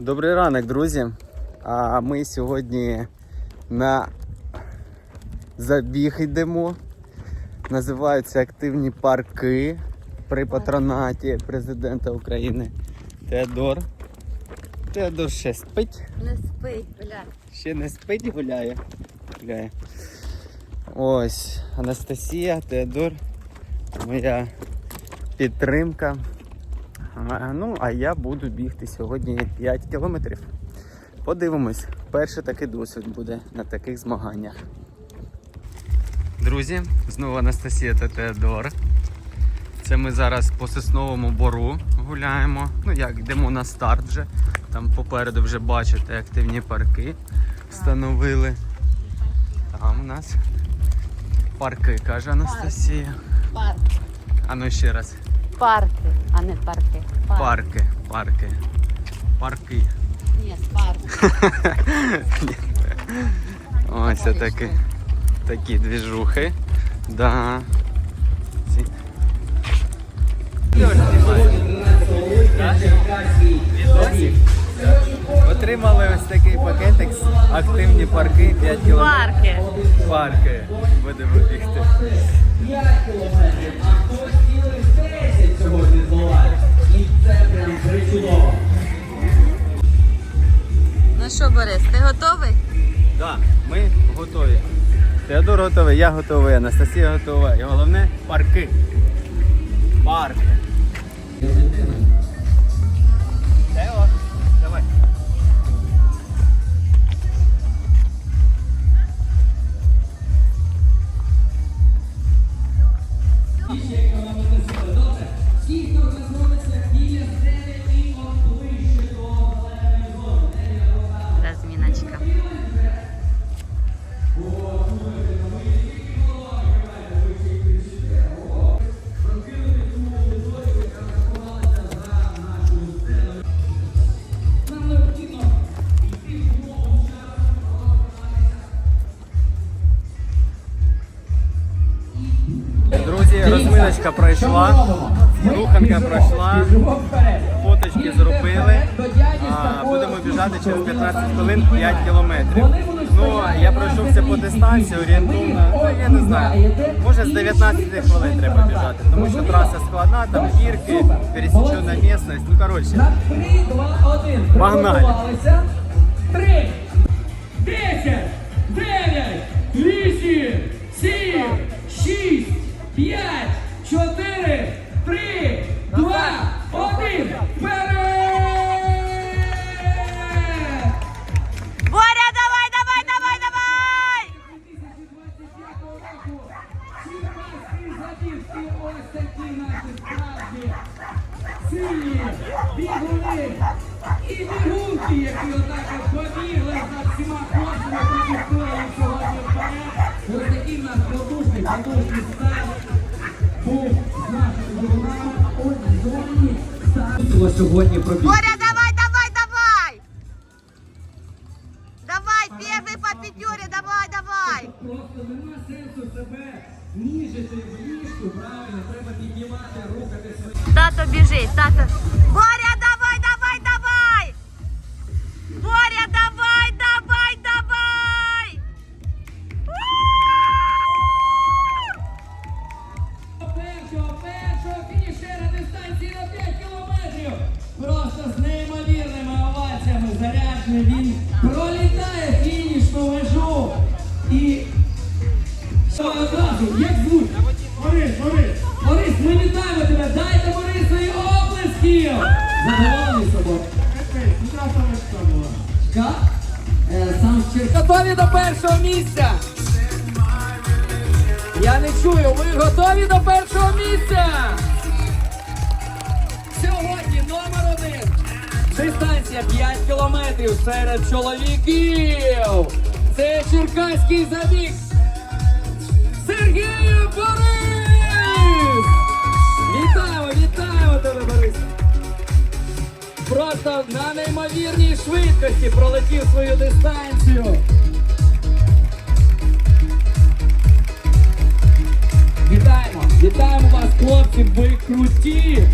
Добрий ранок, друзі. А ми сьогодні на забіг йдемо. Називаються активні парки при патронаті президента України Теодор. Теодор ще спить, Не спить, бля. ще не спить і гуляє. гуляє. Ось Анастасія, Теодор, моя підтримка. Ну, а я буду бігти сьогодні 5 кілометрів. Подивимось, перший такий досвід буде на таких змаганнях. Друзі, знову Анастасія та Теодор. Це ми зараз по сосновому бору гуляємо. Ну як, йдемо на старт вже. Там попереду вже бачите активні парки встановили. Там у нас парки, каже Анастасія. Парк. А ну ще раз. Парки, а не парки. Парки, парки. Парки. Ні, парк. Ось такі, такі двіжухи. Да. Отримали ось такий пакетик з активні парки 5 кілометрів. Парки. Парки. Будемо бігти. Так, ми готові. Теодор готовий, я готовий, Анастасія готова. І головне парки. Парки. Нарешті розминочка пройшла, руханка пройшла, фоточки зробили. Будемо біжати через 15 хвилин 5 кілометрів. Ну, я пройшовся по дистанції орієнтовно, ну, я не знаю. Може з 19 хвилин треба біжати, тому що траса складна, там гірки, пересічена місцевість. Ну коротше. Погнали! 3, 10, Забівський ось такі наші справді сильні бігуни і бігунки, які отак от побігли за всіма кожними побігтою сьогодні вперед. Ось такий в нас потужний, потужний старт був з нашими бігунами у зоні старту. Сьогодні пробіг. нема сенсу себе ніжити в ліжку, правильно, треба піднімати, рухати свої. Тато біжить, тато. Боря, давай, давай, давай! Боря, давай, давай, давай! Першого, першого фінішера дистанції на 5 кілометрів. Просто з неймовірними оваціями заряджений. Одразу, як звуть? Борис, Борис. Борис, ми вітаємо тебе. Дайте Борисові оплесків. Задоволений собою. Ка? Е, Сам Черкас. Готові до першого місця. Я не чую, ви готові до першого місця? Сьогодні номер один. Дистанція 5 кілометрів серед чоловіків. Це черкаський забіг. Сергій Борис! Вітаємо, вітаємо тебе, Борис! Просто на неймовірній швидкості пролетів свою дистанцію. Вітаємо! Вітаємо вас, хлопці! Ви круті!